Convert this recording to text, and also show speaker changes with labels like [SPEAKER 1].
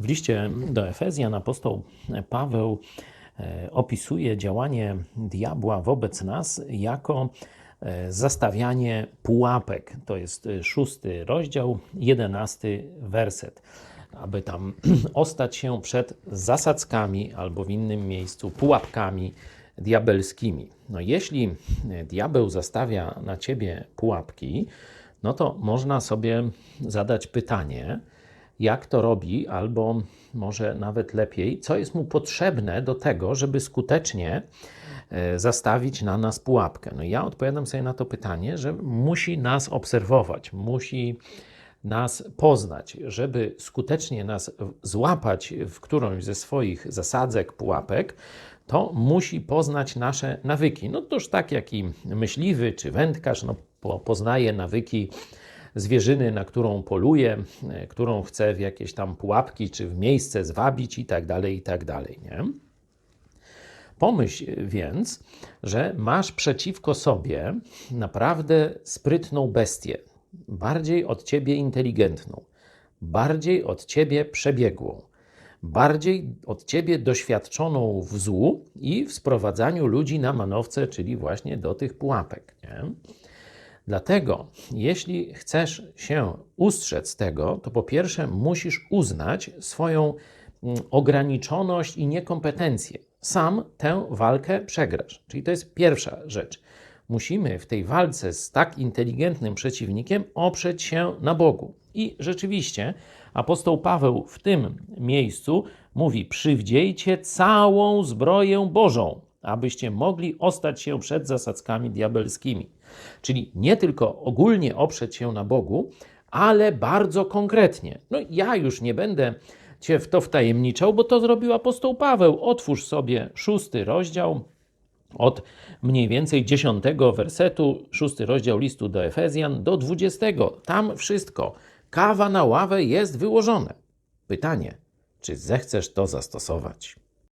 [SPEAKER 1] W liście do Efezjan apostoł Paweł e, opisuje działanie diabła wobec nas jako e, zastawianie pułapek. To jest e, szósty rozdział, jedenasty werset. Aby tam ostać się przed zasadzkami albo w innym miejscu pułapkami diabelskimi. No jeśli diabeł zastawia na ciebie pułapki, no to można sobie zadać pytanie, jak to robi, albo może nawet lepiej, co jest mu potrzebne do tego, żeby skutecznie e, zastawić na nas pułapkę. No ja odpowiadam sobie na to pytanie, że musi nas obserwować, musi nas poznać, żeby skutecznie nas złapać w którąś ze swoich zasadzek, pułapek, to musi poznać nasze nawyki. No toż tak jak i myśliwy czy wędkarz no, po- poznaje nawyki zwierzyny, na którą poluje, e, którą chce w jakieś tam pułapki czy w miejsce zwabić i tak dalej, i tak dalej, nie? Pomyśl więc, że masz przeciwko sobie naprawdę sprytną bestię, bardziej od ciebie inteligentną, bardziej od ciebie przebiegłą, bardziej od ciebie doświadczoną w złu i w sprowadzaniu ludzi na manowce, czyli właśnie do tych pułapek. Nie? Dlatego, jeśli chcesz się ustrzec tego, to po pierwsze musisz uznać swoją mm, ograniczoność i niekompetencję. Sam tę walkę przegrasz. Czyli to jest pierwsza rzecz. Musimy w tej walce z tak inteligentnym przeciwnikiem oprzeć się na Bogu. I rzeczywiście apostoł Paweł w tym miejscu mówi: Przywdziejcie całą zbroję Bożą, abyście mogli ostać się przed zasadzkami diabelskimi. Czyli nie tylko ogólnie oprzeć się na Bogu, ale bardzo konkretnie. No ja już nie będę cię w to wtajemniczał, bo to zrobił apostoł Paweł. Otwórz sobie szósty rozdział od mniej więcej dziesiątego wersetu, szósty rozdział listu do Efezjan do dwudziestego. Tam wszystko, kawa na ławę jest wyłożone. Pytanie, czy zechcesz to zastosować?